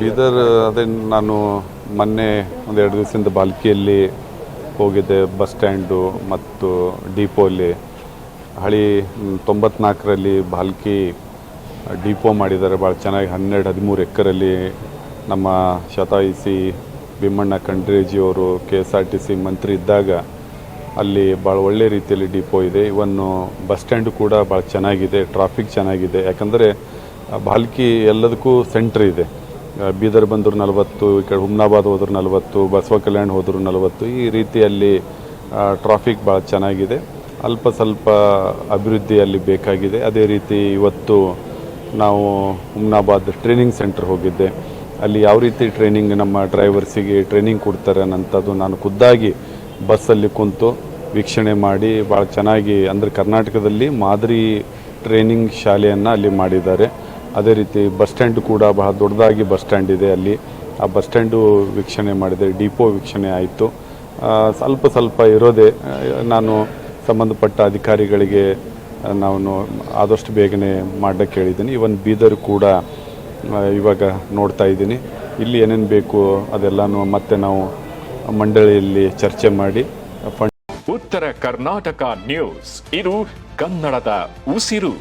ಬೀದರ್ ಅದೇ ನಾನು ಮೊನ್ನೆ ಒಂದು ಎರಡು ದಿವಸದಿಂದ ಬಾಲ್ಕಿಯಲ್ಲಿ ಹೋಗಿದ್ದೆ, ಬಸ್ ಸ್ಟ್ಯಾಂಡು ಮತ್ತು ಡಿಪೋಲಿ. ಹಳಿ ತೊಂಬತ್ನಾಲ್ಕರಲ್ಲಿ ಬಾಲ್ಕಿ ಡಿಪೋ ಮಾಡಿದ್ದಾರೆ, ಭಾಳ ಚೆನ್ನಾಗಿ ಹನ್ನೆರಡು, ಹದಿಮೂರು ಎಕರಲ್ಲಿ ನಮ್ಮ ಶತಾಯಿಸಿ Bhimanna ಖಂಡ್ರೇಜಿಯವರು K S R T C ಮಂತ್ರಿ ಇದ್ದಾಗ ಅಲ್ಲಿ ಭಾಳ ಒಳ್ಳೆ ರೀತಿಯಲ್ಲಿ ಡಿಪೋ ಇದೆ. ಇವನ್ನು ಬಸ್ ಸ್ಟ್ಯಾಂಡು ಕೂಡ ಭಾಳ ಚೆನ್ನಾಗಿದೆ, ಟ್ರಾಫಿಕ್ ಚೆನ್ನಾಗಿದೆ. ಯಾಕಂದರೆ ಬಾಲ್ಕಿ ಎಲ್ಲದಕ್ಕೂ ಸೆಂಟ್ರ್ ಇದೆ. ಬೀದರ್ ಬಂದರು ನಲವತ್ತು, ಈ ಕಡೆ ಹುಮ್ನಾಬಾದ್ ಹೋದ್ರು ನಲವತ್ತು, ಬಸವ ಕಲ್ಯಾಣ ಹೋದರು ನಲವತ್ತು, ಈ ರೀತಿಯಲ್ಲಿ ಟ್ರಾಫಿಕ್ ಭಾಳ ಚೆನ್ನಾಗಿದೆ. ಅಲ್ಪ ಸ್ವಲ್ಪ ಅಭಿವೃದ್ಧಿಯಲ್ಲಿ ಬೇಕಾಗಿದೆ. ಅದೇ ರೀತಿ ಇವತ್ತು ನಾವು ಹುಮ್ನಾಬಾದ್ ಟ್ರೈನಿಂಗ್ ಸೆಂಟರ್ ಹೋಗಿದ್ದೆ. ಅಲ್ಲಿ ಯಾವ ರೀತಿ ಟ್ರೈನಿಂಗ್ ನಮ್ಮ ಡ್ರೈವರ್ಸಿಗೆ ಟ್ರೈನಿಂಗ್ ಕೊಡ್ತಾರೆ ಅನ್ನೋಂಥದ್ದು ನಾನು ಖುದ್ದಾಗಿ ಬಸ್ಸಲ್ಲಿ ಕುಂತು ವೀಕ್ಷಣೆ ಮಾಡಿ ಭಾಳ ಚೆನ್ನಾಗಿ ಅಂದರೆ ಕರ್ನಾಟಕದಲ್ಲಿ ಮಾದರಿ ಟ್ರೈನಿಂಗ್ ಶಾಲೆಯನ್ನು ಅಲ್ಲಿ ಮಾಡಿದ್ದಾರೆ. ಅದೇ ರೀತಿ ಬಸ್ ಸ್ಟ್ಯಾಂಡ್ ಕೂಡ ಬಹಳ ದೊಡ್ಡದಾಗಿ ಬಸ್ ಸ್ಟ್ಯಾಂಡ್ ಇದೆ ಅಲ್ಲಿ. ಆ ಬಸ್ ಸ್ಟ್ಯಾಂಡು ವೀಕ್ಷಣೆ ಮಾಡಿದೆ, ಡಿಪೋ ವೀಕ್ಷಣೆ ಆಯಿತು. ಸ್ವಲ್ಪ ಸ್ವಲ್ಪ ಇರೋದೇ, ನಾನು ಸಂಬಂಧಪಟ್ಟ ಅಧಿಕಾರಿಗಳಿಗೆ ನಾನು ಆದಷ್ಟು ಬೇಗನೆ ಮಾಡಕ್ಕೆ ಹೇಳಿದ್ದೀನಿ. ಇವನ್ ಬೀದರ್ ಕೂಡ ಇವಾಗ ನೋಡ್ತಾ ಇದ್ದೀನಿ. ಇಲ್ಲಿ ಏನೇನು ಬೇಕು ಅದೆಲ್ಲನೂ ಮತ್ತೆ ನಾವು ಮಂಡಳಿಯಲ್ಲಿ ಚರ್ಚೆ ಮಾಡಿ ಉತ್ತರ ಕರ್ನಾಟಕ ನ್ಯೂಸ್. ಇದು ಕನ್ನಡದ ಉಸಿರು.